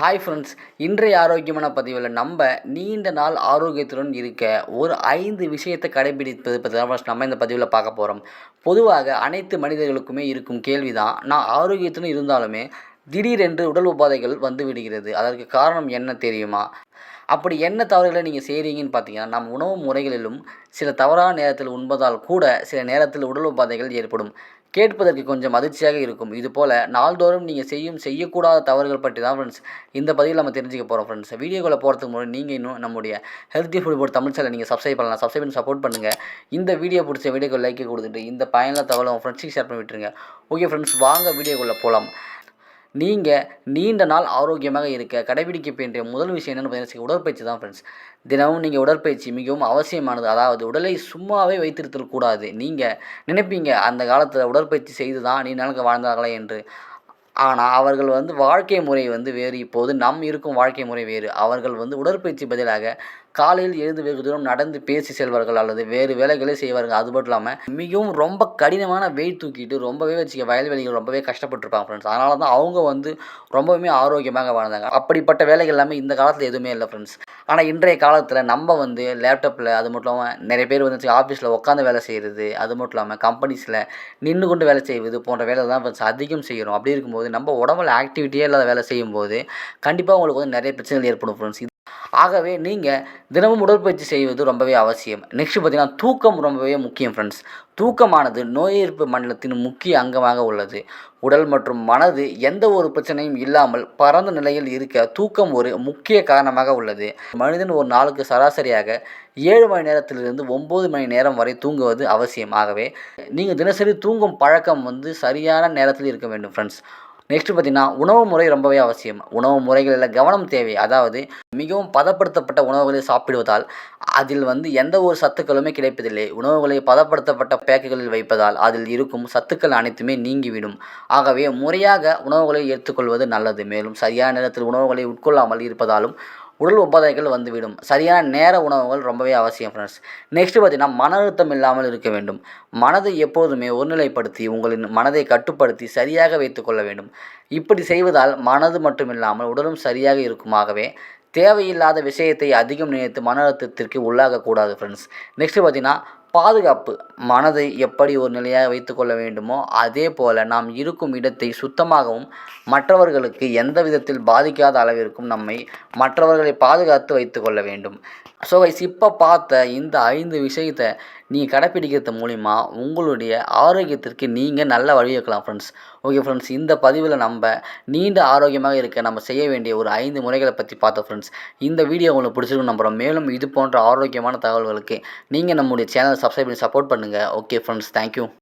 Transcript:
Hi friends இன்றைய ஆரோக்கியமான பதிவில் நம்ம நீண்ட நாள் ஆரோக்கியத்துடன் இருக்க ஒரு ஐந்து விஷயத்தை கடைபிடிப்பது பற்றி தான் நம்ம இந்த பதிவில் பார்க்க போகிறோம் பொதுவாக அனைத்து மனிதர்களுக்குமே இருக்கும் கேள்வி தான் நான் ஆரோக்கியத்துடன் இருந்தாலுமே திடீரென்று உடல் உபாதைகள் வந்து விடுகிறது. அதற்கு காரணம் என்ன தெரியுமா? அப்படி என்ன தவறுகளை நீங்கள் செய்கிறீங்கன்னு பார்த்தீங்கன்னா நம் உணவு முறைகளிலும் சில தவறான நேரத்தில் உண்பதால் கூட சில நேரத்தில் உடல் உபாதைகள் ஏற்படும். கேட்பதற்கு கொஞ்சம் அதிர்ச்சியாக இருக்கும். இது போல் நாள்தோறும் நீங்கள் செய்யும் செய்யக்கூடாத தவறுகள் பற்றி தான் ஃப்ரெண்ட்ஸ் இந்த பதிவில் நம்ம தெரிஞ்சுக்க போகிறோம் ஃப்ரெண்ட்ஸ் வீடியோக்குள்ளே போகிறதுக்கு முன்னாடி நீங்கள் இன்னும் நம்முடைய healthy food board Tamil channel நீங்கள் சப்ஸ்கிரைப் பண்ணலாம். சப்ஸ்கிரைப் பண்ணி சப்போர்ட் பண்ணுங்கள் இந்த வீடியோ பிடிச்ச வீடியோக்கு லைக் கொடுத்துட்டு இந்த பயனில் தகவலை உங்கள் ஃப்ரெண்ட்ஸுக்கு ஷேர் பண்ணி விட்டுருங்க. ஓகே ஃப்ரெண்ட்ஸ் வாங்க வீடியோக்குள்ளே போகலாம் நீங்கள் நீண்ட நாள் ஆரோக்கியமாக இருக்க கடைபிடிக்க வேண்டிய முதல் விஷயம் என்னென்னு பார்த்தீங்கன்னா உடற்பயிற்சி தான் ஃப்ரெண்ட்ஸ் தினமும் நீங்கள் உடற்பயிற்சி மிகவும் அவசியமானது. அதாவது உடலை சும்மாவே வைத்திருத்தக்கூடாது. நீங்கள் நினைப்பீங்க அந்த காலத்தில் உடற்பயிற்சி செய்து தான் நீ நாளுக்கு வாழ்ந்தார்களே என்று. ஆனால் அவர்கள் வந்து வாழ்க்கை முறை வந்து வேறு. இப்போது நம் இருக்கும் வாழ்க்கை முறை வேறு. அவர்கள் வந்து உடற்பயிற்சி பதிலாக காலையில் எழுந்து வெகு தூரம் நடந்து பேசி செல்வார்கள் அல்லது வேறு வேலைகளை செய்வார்கள். அது மட்டும் இல்லாமல் மிகவும் ரொம்ப கடினமான வெயிட் தூக்கிட்டு ரொம்பவே வச்சுக்க வயல்வெளிகள் ரொம்பவே கஷ்டப்பட்டுருப்பாங்க ஃப்ரெண்ட்ஸ் அதனால தான் அவங்க வந்து ரொம்பவுமே ஆரோக்கியமாக வாழ்ந்தாங்க. அப்படிப்பட்ட வேலைகள் எல்லாமே இந்த காலத்தில் எதுவுமே இல்லை ஃப்ரெண்ட்ஸ் ஆனால் இன்றைய காலத்தில் நம்ம வந்து லேப்டாப்பில் அது மட்டும் இல்லாமல் நிறைய பேர் வந்து ஆஃபீஸில் உட்காந்து வேலை செய்கிறது அது மட்டும் இல்லாமல் கம்பெனிஸில் நின்று கொண்டு வேலை செய்வது போன்ற வேலை தான் ஃப்ரெண்ட்ஸ் அதிகம் செய்கிறோம் அப்படி இருக்கும்போது நம்ம உடம்புல ஆக்டிவிட்டியே இல்லாத வேலை செய்யும்போது கண்டிப்பாக உங்களுக்கு வந்து நிறைய பிரச்சனைகள் ஏற்படும் ஃப்ரெண்ட்ஸ் ஆகவே நீங்கள் தினமும் உடற்பயிற்சி செய்வது ரொம்பவே அவசியம். நெக்ஸ்ட் பார்த்தீங்கன்னா தூக்கம் ரொம்பவே முக்கியம் ஃப்ரெண்ட்ஸ் தூக்கமானது நோய் எதிர்ப்பு மண்டலத்தின் முக்கிய அங்கமாக உள்ளது. உடல் மற்றும் மனது எந்த ஒரு பிரச்சனையும் இல்லாமல் பரந்த நிலையில் இருக்க தூக்கம் ஒரு முக்கிய காரணமாக உள்ளது. மனிதன் ஒரு நாளுக்கு சராசரியாக ஏழு மணி நேரத்திலிருந்து ஒம்பது மணி நேரம் வரை தூங்குவது அவசியம். ஆகவே நீங்கள் தினசரி தூங்கும் பழக்கம் வந்து சரியான நேரத்தில் இருக்க வேண்டும் ஃப்ரெண்ட்ஸ் நெக்ஸ்ட் பார்த்தீங்கன்னா உணவு முறை ரொம்பவே அவசியம். உணவு முறைகளில் கவனம் தேவை. அதாவது மிகவும் பதப்படுத்தப்பட்ட உணவுகளை சாப்பிடுவதால் அதில் வந்து எந்த ஒரு சத்துக்களுமே கிடைப்பதில்லை. உணவுகளை பதப்படுத்தப்பட்ட பேக்குகளில் வைப்பதால் அதில் இருக்கும் சத்துக்கள் அனைத்துமே நீங்கிவிடும். ஆகவே முறையாக உணவுகளை எடுத்துக்கொள்வது நல்லது. மேலும் சரியான நேரத்தில் உணவுகளை உட்கொள்ளாமல் இருப்பதாலும் உடல் உபாதைகள் வந்துவிடும். சரியான நேர உணவுகள் ரொம்பவே அவசியம் ஃப்ரெண்ட்ஸ் நெக்ஸ்ட்டு பார்த்தீங்கன்னா மன அழுத்தம் இல்லாமல் இருக்க வேண்டும். மனதை எப்போதுமே ஒருநிலைப்படுத்தி உங்களின் மனதை கட்டுப்படுத்தி சரியாக வைத்துக்கொள்ள வேண்டும். இப்படி செய்வதால் மனது மட்டுமில்லாமல் உடலும் சரியாக இருக்குமாகவே தேவையில்லாத விஷயத்தை அதிகம் நினைத்து மன அழுத்தத்திற்கு உள்ளாகக்கூடாது ஃப்ரெண்ட்ஸ் நெக்ஸ்ட்டு பார்த்தீங்கன்னா பாதுகாப்பு மனதை எப்படி ஒரு நிலையாக வைத்துக்கொள்ள வேண்டுமோ அதே போல் நாம் இருக்கும் இடத்தை சுத்தமாகவும் மற்றவர்களுக்கு எந்த விதத்தில் பாதிக்காத அளவிற்கும் நம்மை மற்றவர்களை பாதுகாத்து வைத்துக்கொள்ள வேண்டும். ஸோ கைஸ் இப்போ பார்த்த இந்த ஐந்து விஷயத்தை நீங்கள் கடைப்பிடிக்கிறது மூலிமா உங்களுடைய ஆரோக்கியத்திற்கு நீங்கள் நல்ல வழிவகுக்கலாம் ஃப்ரெண்ட்ஸ் ஓகே ஃப்ரெண்ட்ஸ் இந்த பதிவில் நம்ம நீண்ட ஆரோக்கியமாக இருக்க நம்ம செய்ய வேண்டிய ஒரு ஐந்து முறைகளை பற்றி பார்த்தோம் ஃப்ரெண்ட்ஸ் இந்த வீடியோ உங்களுக்கு பிடிச்சிருக்கும் நம்புகிறோம் மேலும் இது போன்ற ஆரோக்கியமான தகவல்களுக்கு நீங்கள் நம்முடைய சேனலை சப்ஸ்கிரைப் பண்ணி சப்போர்ட் பண்ணுங்கள் ஓகே ஃப்ரெண்ட்ஸ் தேங்க்யூ